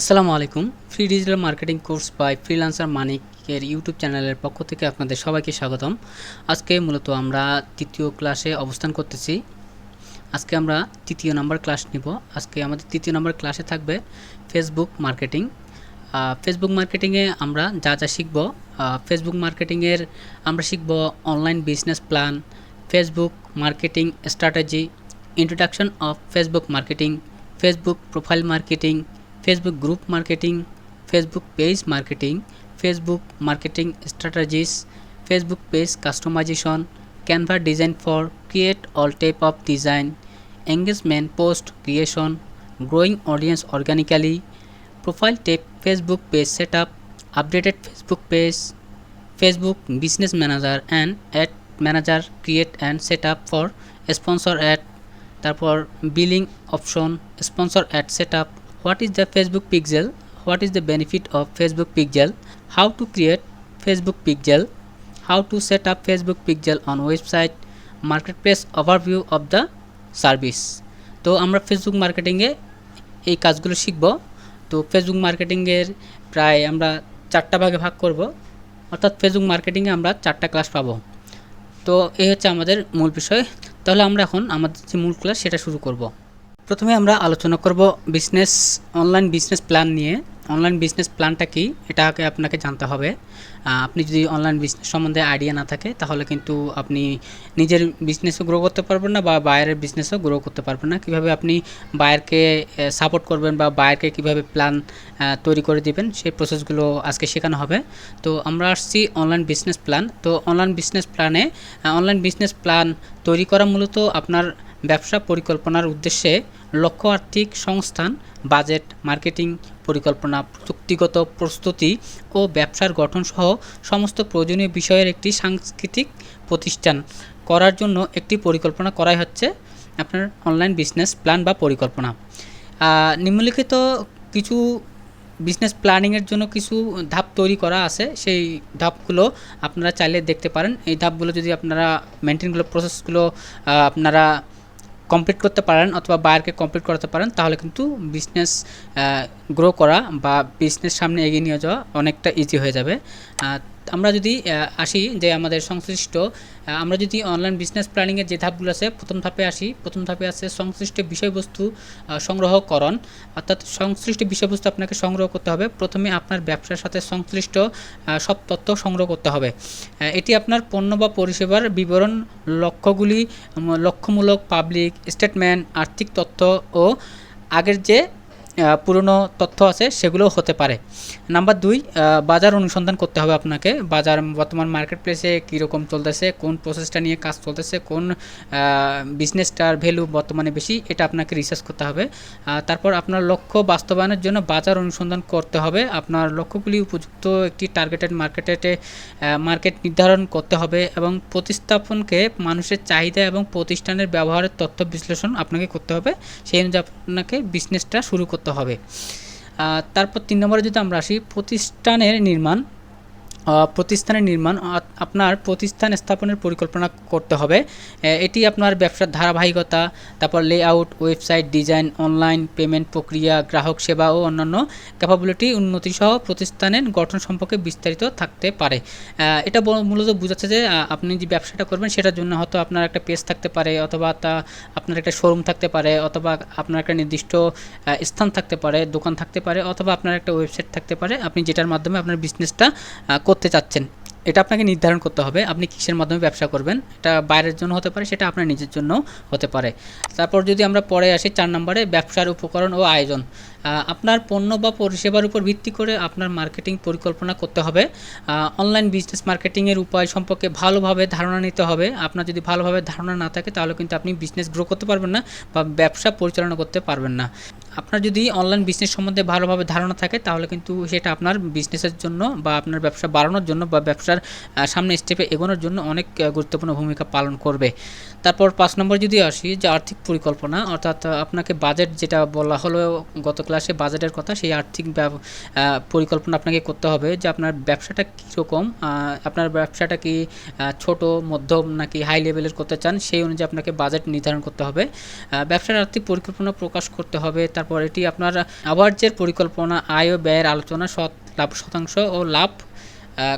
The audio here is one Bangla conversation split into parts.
আসসালামু আলাইকুম। Free digital marketing course by freelancer মানিকের ইউটিউব চ্যানেলের পক্ষ থেকে আপনাদের সবাইকে স্বাগতম। আজকে মূলত আমরা তৃতীয় ক্লাসে অবস্থান করতেছি। আজকে আমরা তৃতীয় নম্বর ক্লাস নিব। আজকে আমাদের তৃতীয় নম্বর ক্লাসে থাকবে ফেসবুক মার্কেটিং ফেসবুক মার্কেটিংয়ে আমরা যা যা শিখব ফেসবুক মার্কেটিংয়ের আমরা শিখব online business plan Facebook marketing strategy introduction of Facebook marketing Facebook profile marketing Facebook group marketing Facebook page marketing Facebook marketing strategies Facebook page customisation Canva design for create all type of design engagement post creation growing audience organically profile type facebook page setup updated facebook page facebook business manager and ad manager create and set up for sponsor ad তারপর billing option sponsor ad set is the Facebook pixel what is the benefit of Facebook pixel how to create Facebook pixel how to set up Facebook pixel on website marketplace overview of the service তো আমরা ফেসবুক মার্কেটিংয়ে এই কাজগুলো শিখব। তো ফেসবুক মার্কেটিংয়ের প্রায় আমরা চারটা ভাগে ভাগ করব। অর্থাৎ ফেসবুক মার্কেটিংয়ে আমরা চারটা ক্লাস পাবো। তো এই হচ্ছে আমাদের মূল বিষয়। তাহলে আমরা এখন আমাদের যে মূল ক্লাস সেটা শুরু করব। প্রথমে আমরা আলোচনা করব বিজনেস অনলাইন বিজনেস প্ল্যান নিয়ে। অনলাইন বিজনেস প্ল্যানটা কি? এটাকে আপনাকে জানতে হবে। আপনি যদি অনলাইন বিজনেস সম্বন্ধে আইডিয়া না থাকে, তাহলে কিন্তু আপনি নিজের বিজনেসও গ্রো করতে পারবেন না বা বায়ারের বিজনেসও গ্রো করতে পারবেন না। কীভাবে আপনি বায়ারকে সাপোর্ট করবেন বা বায়ারকে কীভাবে প্ল্যান তৈরি করে দিবেন, সেই প্রসেসগুলো আজকে শেখানো হবে। তো আমরা আসছি অনলাইন বিজনেস প্ল্যান তো অনলাইন বিজনেস প্ল্যানে অনলাইন বিজনেস প্ল্যান তৈরি করা মূলত আপনার ব্যবসা পরিকল্পনার উদ্দেশ্যে লক্ষ্য আর্থিক সংস্থান, বাজেট, মার্কেটিং পরিকল্পনা, প্রযুক্তিগত প্রস্তুতি ও ব্যবসার গঠন সহ সমস্ত প্রয়োজনীয় বিষয়ের একটি সাংস্কৃতিক প্রতিষ্ঠান করার জন্য একটি পরিকল্পনা করাই হচ্ছে আপনার অনলাইন বিজনেস প্ল্যান বা পরিকল্পনা। নিম্নলিখিত কিছু বিজনেস প্ল্যানিংয়ের জন্য কিছু ধাপ তৈরি করা আছে। সেই ধাপগুলো আপনারা চাইলে দেখতে পারেন। এই ধাপগুলো যদি আপনারা, মেনটেনগুলো, প্রসেসগুলো আপনারা কমপ্লিট করতে পারেন অথবা বায়ারকে কমপ্লিট করাতে পারেন, তাহলে কিন্তু বিজনেস গ্রো করা বা বিজনেস সামনে এগিয়ে নিয়ে যাওয়া অনেকটা ইজি হয়ে যাবে। আমরা যদি আসি যে আমাদের সংশ্লিষ্ট আমরা যদি অনলাইন বিজনেস প্ল্যানিংয়ের যে ধাপগুলো আছে, প্রথম ধাপে আসি, প্রথম ধাপে আছে সংশ্লিষ্ট বিষয়বস্তু সংগ্রহকরণ। অর্থাৎ সংশ্লিষ্ট বিষয়বস্তু আপনাকে সংগ্রহ করতে হবে। প্রথমে আপনার ব্যবসার সাথে সংশ্লিষ্ট সব তথ্য সংগ্রহ করতে হবে। এটি আপনার পণ্য বা পরিষেবার বিবরণ, লক্ষ্যগুলি লক্ষ্যমূলক পাবলিক স্টেটমেন্ট আর্থিক তথ্য ও আগের যে পুরনো তথ্য আছে, সেগুলোও হতে পারে। নাম্বার দুই বাজার অনুসন্ধান করতে হবে আপনাকে। বাজার বর্তমান মার্কেট প্লেসে কীরকম চলতেছে, কোন প্রসেসটা নিয়ে কাজ চলতেছে, কোন বিজনেসটার ভ্যালু বর্তমানে বেশি, এটা আপনাকে রিসার্চ করতে হবে। তারপর আপনার লক্ষ্য বাস্তবায়নের জন্য বাজার অনুসন্ধান করতে হবে। আপনার লক্ষ্যগুলি উপযুক্ত একটি টার্গেটেড মার্কেটে মার্কেট নির্ধারণ করতে হবে এবং প্রতিস্থাপনকে মানুষের চাহিদা এবং প্রতিষ্ঠানের ব্যবহারের তথ্য বিশ্লেষণ আপনাকে করতে হবে। সেই অনুযায়ী আপনাকে বিজনেসটা শুরু করতে হবে। তারপর তিন নম্বরে যদি আমরা আসি প্রতিষ্ঠানের নির্মাণ। প্রতিষ্ঠানের নির্মাণ আপনার প্রতিষ্ঠান স্থাপনের পরিকল্পনা করতে হবে। এটি আপনার ব্যবসার ধারাবাহিকতা, তারপর layout website design online payment প্রক্রিয়া, গ্রাহক সেবা ও অন্যান্য ক্যাপাবিলিটি উন্নতি সহ প্রতিষ্ঠানের গঠন সম্পর্কে বিস্তারিত থাকতে পারে। এটা মূলত বোঝাচ্ছে যে আপনি যে ব্যবসাটা করবেন, সেটার জন্য হয়তো আপনার একটা পেজ থাকতে পারে, অথবা তা আপনার একটা শোরুম থাকতে পারে, অথবা আপনার একটা নির্দিষ্ট স্থান থাকতে পারে, দোকান থাকতে পারে, অথবা আপনার একটা ওয়েবসাইট থাকতে পারে। আপনি যেটার মাধ্যমে আপনার বিজনেসটা করতে চাচ্ছেন, এটা আপনাকে নির্ধারণ করতে হবে। আপনি কিসের মাধ্যমে ব্যবসা করবেন, এটা বাইরের জন্য হতে পারে, সেটা আপনার নিজের জন্য হতে পারে। তারপর যদি আমরা পরে আসি, চার নম্বরে ব্যবসার উপকরণ ও আয়োজন। আপনার পণ্য বা পরিষেবার উপর ভিত্তি করে আপনার মার্কেটিং পরিকল্পনা করতে হবে। অনলাইন বিজনেস মার্কেটিংয়ের উপায় সম্পর্কে ভালোভাবে ধারণা নিতে হবে। আপনার যদি ভালোভাবে ধারণা না থাকে, তাহলে কিন্তু আপনি বিজনেস গ্রো করতে পারবেন না বা ব্যবসা পরিচালনা করতে পারবেন না। আপনার যদি অনলাইন বিজনেস সম্বন্ধে ভালোভাবে ধারণা থাকে, তাহলে কিন্তু সেটা আপনার বিজনেসের জন্য বা আপনার ব্যবসা বাড়ানোর জন্য বা ব্যবসার সামনে স্টেপে এগোনোর জন্য অনেক গুরুত্বপূর্ণ ভূমিকা পালন করবে। তারপর পাঁচ নম্বর যদি আসি, যে আর্থিক পরিকল্পনা, অর্থাৎ আপনাকে বাজেট যেটা বলা হলো গত ক্লাসে বাজেটের কথা, সেই আর্থিক পরিকল্পনা আপনাকে করতে হবে যে আপনার ব্যবসাটা কীরকম আপনার ব্যবসাটা কি ছোট, মধ্যম নাকি হাই লেভেলের করতে চান, সেই অনুযায়ী আপনাকে বাজেট নির্ধারণ করতে হবে। ব্যবসার আর্থিক পরিকল্পনা প্রকাশ করতে হবে তারপর এটি আপনার আবার্যের পরিকল্পনা আয় ও ব্যয়ের আলোচনা সৎ লাভ শতাংশ ও লাভ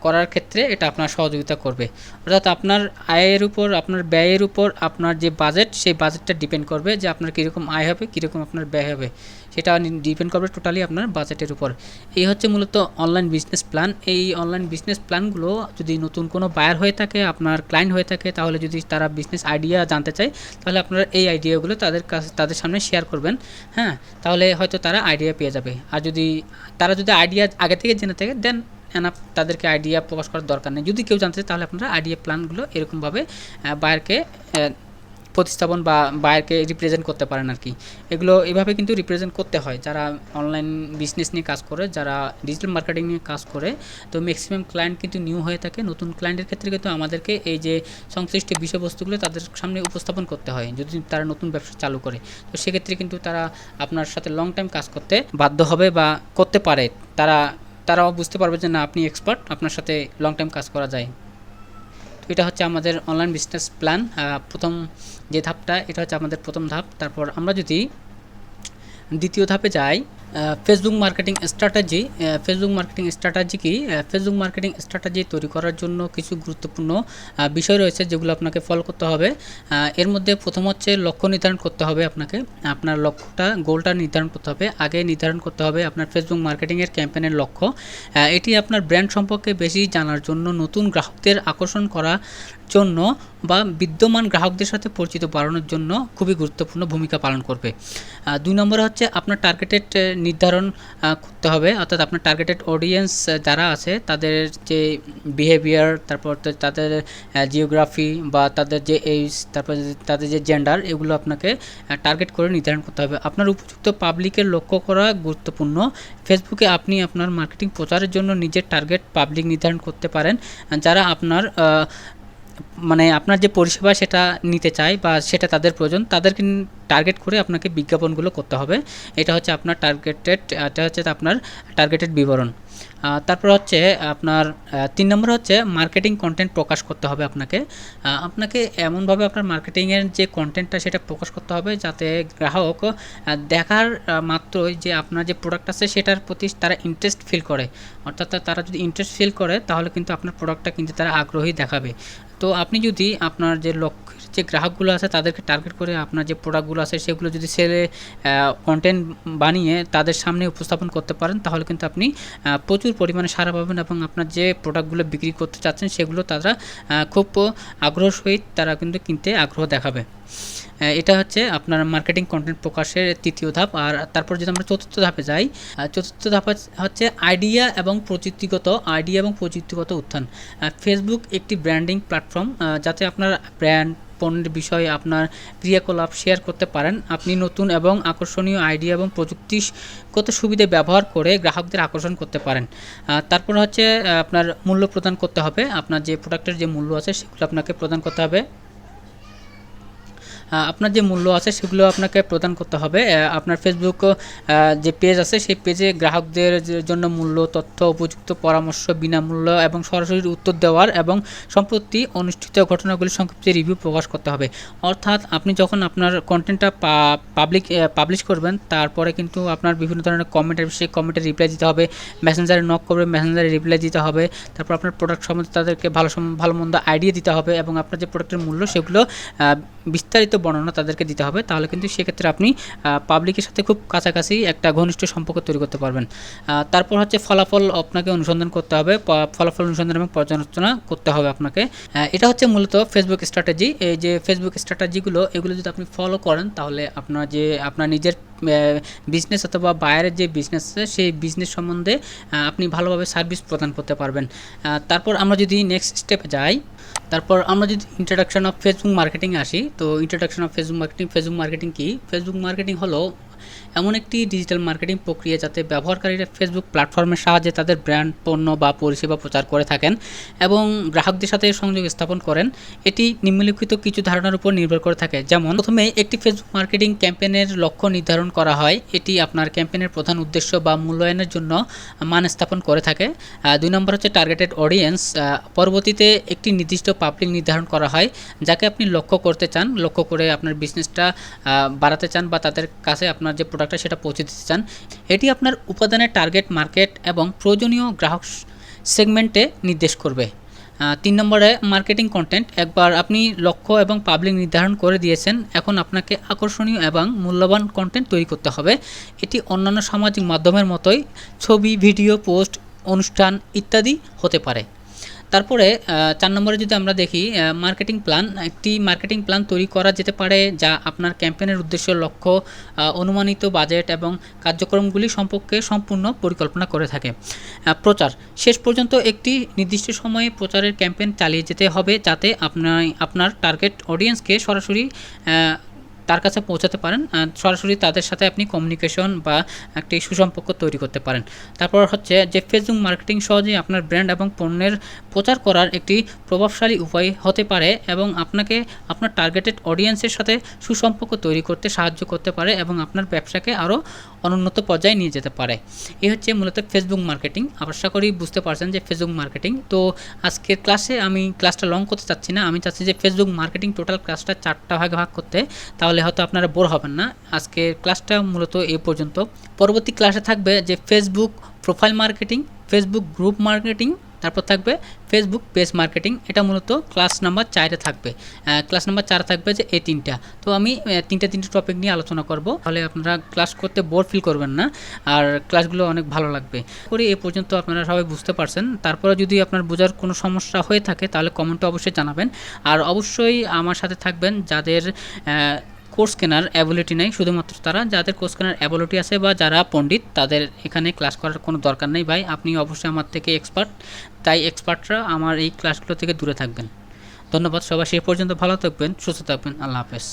করার ক্ষেত্রে এটা আপনার সহযোগিতা করবে। অর্থাৎ আপনার আয়ের উপর, আপনার ব্যয়ের উপর আপনার যে বাজেট সেই বাজেটটা ডিপেন্ড করবে যে আপনার কীরকম আয় হবে, কীরকম আপনার ব্যয় হবে। সেটা ডিপেন্ড করবে টোটালি আপনার বাজেটের উপর। এই হচ্ছে মূলত অনলাইন বিজনেস প্ল্যান এই অনলাইন বিজনেস প্ল্যানগুলো যদি নতুন কোনো বায়ার হয়ে থাকে, আপনার ক্লায়েন্ট হয়ে থাকে, তাহলে যদি তারা বিজনেস আইডিয়া জানতে চায়, তাহলে আপনারা এই আইডিয়াগুলো তাদের কাছে, তাদের সামনে শেয়ার করবেন। হ্যাঁ? তাহলে হয়তো তারা আইডিয়া পেয়ে যাবে। আর যদি, তারা যদি আইডিয়া আগে থেকে জেনে থাকে দেন এনাফ তাদেরকে আইডিয়া প্রকাশ করার দরকার নেই। যদি কেউ জানতে চায়, তাহলে আপনারা আইডিয়া প্ল্যানগুলো এরকমভাবে বায়ারকে প্রতিস্থাপন বা বায়ারকে রিপ্রেজেন্ট করতে পারেন আর কি। এগুলো এভাবে কিন্তু রিপ্রেজেন্ট করতে হয়। যারা অনলাইন বিজনেস নিয়ে কাজ করে, যারা ডিজিটাল মার্কেটিং নিয়ে কাজ করে, তো ম্যাক্সিমাম ক্লায়েন্ট কিন্তু নিউ হয়ে থাকে। নতুন ক্লায়েন্টের ক্ষেত্রে কিন্তু আমাদেরকে এই যে সংশ্লিষ্ট বিষয়বস্তুগুলো তাদের সামনে উপস্থাপন করতে হয়, যদি তারা নতুন ব্যবসা চালু করে। তো সেক্ষেত্রে কিন্তু তারা আপনার সাথে লং টাইম কাজ করতে বাধ্য হবে বা করতে পারে। তারা তারাও বুঝতে পারবে যে না, আপনি এক্সপার্ট আপনার সাথে লং টাইম কাজ করা যায়। তো এটা হচ্ছে আমাদের অনলাইন বিজনেস প্ল্যান প্রথম যে ধাপটা, এটা হচ্ছে আমাদের প্রথম ধাপ। তারপর আমরা যদি দ্বিতীয় ধাপে যাই Facebook marketing strategy Facebook marketing strategy কি? ফেসবুক মার্কেটিং স্ট্র্যাটাজি তৈরি করার জন্য কিছু গুরুত্বপূর্ণ বিষয় রয়েছে যেগুলো আপনাকে ফলো করতে হবে। এর মধ্যে প্রথম হচ্ছে লক্ষ্য নির্ধারণ করতে হবে আপনাকে। আপনার লক্ষ্যটা গোলটা নির্ধারণ করতে হবে। আগে নির্ধারণ করতে হবে আপনার ফেসবুক মার্কেটিংয়ের ক্যাম্পেনের লক্ষ্য। এটি আপনার ব্র্যান্ড সম্পর্কে বেশি জানার জন্য নতুন গ্রাহকদের আকর্ষণ করার জন্য বা বিদ্যমান গ্রাহকদের সাথে পরিচিত বাড়ানোর জন্য খুবই গুরুত্বপূর্ণ ভূমিকা পালন করবে। দুই নম্বরে হচ্ছে আপনার টার্গেটেড নির্ধারণ করতে হবে। অর্থাৎ আপনার টার্গেটেড অডিয়েন্স যারা আছে, তাদের যে বিহেভিয়ার তারপর তাদের জিওগ্রাফি বা তাদের যে এইজ তারপর তাদের যে জেন্ডার এগুলো আপনাকে টার্গেট করে নির্ধারণ করতে হবে। আপনার উপযুক্ত পাবলিকের লক্ষ্য করা গুরুত্বপূর্ণ। ফেসবুকে আপনি আপনার মার্কেটিং প্রচারের জন্য নিজের টার্গেট পাবলিক নির্ধারণ করতে পারেন। যারা আপনার মানে আপনার যে পরিষেবা সেটা নিতে চায় বা সেটা তাদের প্রয়োজন, তাদেরকে টার্গেট করে আপনাকে বিজ্ঞাপনগুলো করতে হবে। এটা হচ্ছে আপনার টার্গেটেড এটা হচ্ছে আপনার টার্গেটেড বিবরণ। তারপর হচ্ছে আপনার তিন নম্বর হচ্ছে মার্কেটিং কন্টেন্ট প্রকাশ করতে হবে আপনাকে। আপনাকে এমনভাবে আপনার মার্কেটিংয়ের যে কন্টেন্টটা সেটা প্রকাশ করতে হবে যাতে গ্রাহক দেখার মাত্রই যে আপনার যে প্রোডাক্ট আছে সেটার প্রতি তারা ইন্টারেস্ট ফিল করে। অর্থাৎ তারা যদি ইন্টারেস্ট ফিল করে তাহলে কিন্তু আপনার প্রোডাক্টটা কিন্তু তারা আগ্রহী দেখাবে। তো আপনি যদি আপনার যে লক্ষ্যের যে গ্রাহকগুলো আছে তাদেরকে টার্গেট করে আপনার যে প্রোডাক্টগুলো আছে সেগুলো যদি সেলে কন্টেন্ট বানিয়ে তাদের সামনে উপস্থাপন করতে পারেন তাহলে কিন্তু আপনি আহ, প্রচুর পরিমাণে সারা পাবেন এবং আপনার যে প্রোডাক্টগুলো বিক্রি করতে চাচ্ছেন, সেগুলো তারা খুব আগ্রহ সহিত তারা কিন্তু কিনতে আগ্রহ দেখাবে। এটা হচ্ছে আপনার মার্কেটিং কন্টেন্ট প্রকাশের তৃতীয় ধাপ। আর তারপর যদি আমরা চতুর্থ ধাপে যাই চতুর্থ ধাপ হচ্ছে- আইডিয়া এবং প্রযুক্তিগত আইডিয়া এবং প্রযুক্তিগত উত্থান। ফেসবুক একটি ব্র্যান্ডিং প্ল্যাটফর্ম যাতে আপনার ব্র্যান্ড পণ্যের বিষয়ে আপনার ক্রিয়াকলাপ শেয়ার করতে পারেন। আপনি নতুন এবং আকর্ষণীয় আইডিয়া এবং প্রযুক্তিগত সুবিধা ব্যবহার করে গ্রাহকদের আকর্ষণ করতে পারেন। তারপর হচ্ছে আপনার মূল্য প্রদান করতে হবে। আপনার যে প্রোডাক্টের যে মূল্য আছে, সেগুলো আপনাকে প্রদান করতে হবে। আপনার যে মূল্য আছে সেগুলো আপনাকে প্রদান করতে হবে। আপনার ফেসবুক যে পেজ আছে সেই পেজে গ্রাহকদের জন্য মূল্য, তথ্য, উপযুক্ত পরামর্শ, বিনামূল্য এবং সরাসরি উত্তর দেওয়ার এবং সম্প্রতি অনুষ্ঠিত ঘটনাগুলি সংক্ষিপ্ত রিভিউ প্রকাশ করতে হবে। অর্থাৎ আপনি যখন আপনার কন্টেন্টটা পাবলিক পাবলিশ করবেন, তারপরে কিন্তু আপনার বিভিন্ন ধরনের কমেন্টের সেই কমেন্টের রিপ্লাই দিতে হবে। মেসেঞ্জারে নক করবে মেসেঞ্জারে রিপ্লাই দিতে হবে। তারপর আপনার প্রোডাক্ট সম্বন্ধে তাদেরকে ভালো ভালো মন্দ আইডিয়া দিতে হবে এবং আপনার যে প্রোডাক্টের মূল্য সেগুলো বিস্তারিত বর্ণনা তাদেরকে দিতে হবে, তাহলে কিন্তু সেক্ষেত্রে আপনি পাবলিকের সাথে খুব কাছাকাছি একটা ঘনিষ্ঠ সম্পর্ক তৈরি করতে পারবেন। তারপর হচ্ছে ফলাফল আপনাকে অনুসন্ধান করতে হবে ফলাফল অনুসন্ধান এবং পর্যালোচনা করতে হবে আপনাকে। এটা হচ্ছে মূলত ফেসবুক স্ট্র্যাটেজি এই যে ফেসবুক স্ট্র্যাটেজিগুলো এগুলো যদি আপনি ফলো করেন, তাহলে আপনার যে, আপনার নিজের বিজনেস অথবা বায়ারের যে বিজনেস আছে, সেই বিজনেস সম্বন্ধে আপনি ভালোভাবে সার্ভিস প্রদান করতে পারবেন। তারপর আমরা যদি নেক্সট স্টেপে যাই, তারপর আমরা যদি ইন্ট্রোডাকশন অফ ফেসবুক মার্কেটিং আসি, তো introduction of Facebook marketing Facebook marketing কি? ফেসবুক মার্কেটিং হলো এমন একটি ডিজিটাল মার্কেটিং প্রক্রিয়া যাতে ব্যবহারকারীরা ফেসবুক প্ল্যাটফর্মের সাহায্যে তাদের ব্র্যান্ড পণ্য বা পরিষেবা প্রচার করে থাকেন এবং গ্রাহকদের সাথে সংযোগ স্থাপন করেন, এটি নিম্নলিখিত কিছু ধারণার উপর নির্ভর করে থাকে। যেমন, প্রথমে একটি ফেসবুক মার্কেটিং ক্যাম্পেনের লক্ষ্য নির্ধারণ করা হয়। এটি আপনার ক্যাম্পেনের প্রধান উদ্দেশ্য বা মূল্যায়নের জন্য মান স্থাপন করে থাকে। দুই নম্বর হচ্ছে টার্গেটেড অডিয়েন্স পরবর্তীতে একটি নির্দিষ্ট পাবলিক নির্ধারণ করা হয়, যাকে আপনি লক্ষ্য করতে চান। লক্ষ্য করে আপনার বিজনেসটা বাড়াতে চান বা তাদের কাছে আপনার যে প্রোডাক্টটা সেটা পৌঁছে দিতে চান, এটি আপনার উপাদানের টার্গেট মার্কেট এবং প্রয়োজনীয় গ্রাহক সেগমেন্টে নির্দেশ করবে। তিন নম্বরে মার্কেটিং কন্টেন্ট একবার আপনি লক্ষ্য এবং পাবলিক নির্ধারণ করে দিয়েছেন, এখন আপনাকে আকর্ষণীয় এবং মূল্যবান কন্টেন্ট তৈরি করতে হবে। এটি অন্যান্য সামাজিক মাধ্যমের মতোই ছবি ভিডিও পোস্ট অনুষ্ঠান ইত্যাদি হতে পারে। তারপরে চার নম্বরে যদি আমরা দেখি মার্কেটিং প্ল্যান একটি মার্কেটিং প্ল্যান তৈরি করা যেতে পারে যা আপনার ক্যাম্পেনের উদ্দেশ্য, লক্ষ্য অনুমানিত বাজেট এবং কার্যক্রমগুলি সম্পর্কে সম্পূর্ণ পরিকল্পনা করে থাকে। প্রচার, শেষ পর্যন্ত একটি নির্দিষ্ট সময়ে প্রচারের ক্যাম্পেন চালিয়ে যেতে হবে যাতে আপনার আপনার টার্গেট অডিয়েন্সকে সরাসরি তার কাছে পৌঁছাতে পারেন সরাসরি তাদের সাথে আপনি কমিউনিকেশন বা একটি সুসম্পর্ক তৈরি করতে পারেন। তারপর হচ্ছে যে ফেসবুক মার্কেটিং সহজেই আপনার ব্র্যান্ড এবং পণ্যের প্রচার করার একটি প্রভাবশালী উপায় হতে পারে এবং আপনাকে আপনার টার্গেটেড অডিয়েন্সের সাথে সুসম্পর্ক তৈরি করতে সাহায্য করতে পারে এবং আপনার ব্যবসাকে আরও অনুন্নত পর্যায়ে নিয়ে যেতে পারে। এই হচ্ছে মূলত ফেসবুক মার্কেটিং আশা করি বুঝতে পারছেন যে ফেসবুক মার্কেটিং তো আজকের ক্লাসে আমি ক্লাসটা লং করতে চাচ্ছি না। আমি চাচ্ছি যে ফেসবুক মার্কেটিং টোটাল ক্লাসটা চারটা ভাগে ভাগ করতে। তাহলে হয়তো আপনারা বোর হবেন না। আজকের ক্লাসটা মূলত এ পর্যন্ত। পরবর্তী ক্লাসে থাকবে যে Facebook profile marketing Facebook group marketing তারপর থাকবে ফেসবুক পেজ মার্কেটিং এটা মূলত ক্লাস নাম্বার চারে থাকবে। ক্লাস নাম্বার চার থাকবে যে এই তিনটা। তো আমি তিনটা তিনটে টপিক নিয়ে আলোচনা করব। তাহলে আপনারা ক্লাস করতে বোর ফিল করবেন না, আর ক্লাসগুলো অনেক ভালো লাগবে। করি এ পর্যন্ত আপনারা সবাই বুঝতে পারছেন। তারপরে যদি আপনার বোঝার কোনো সমস্যা হয়ে থাকে, তাহলে কমেন্টে অবশ্যই জানাবেন। আর অবশ্যই আমার সাথে থাকবেন যাদের কোর্স কেনার অ্যাবিলিটি নেই। শুধুমাত্র তারা যাদের কোর্স কেনার অ্যাবিলিটি আছে বা যারা পণ্ডিত, তাদের এখানে ক্লাস করার কোনো দরকার নেই। ভাই, আপনি অবশ্যই আমার থেকে এক্সপার্ট তাই এক্সপার্টরা আমার এই ক্লাসগুলো থেকে দূরে থাকবেন। ধন্যবাদ সবাই। সে পর্যন্ত ভালো থাকবেন, সুস্থ থাকবেন। আল্লাহ হাফেজ।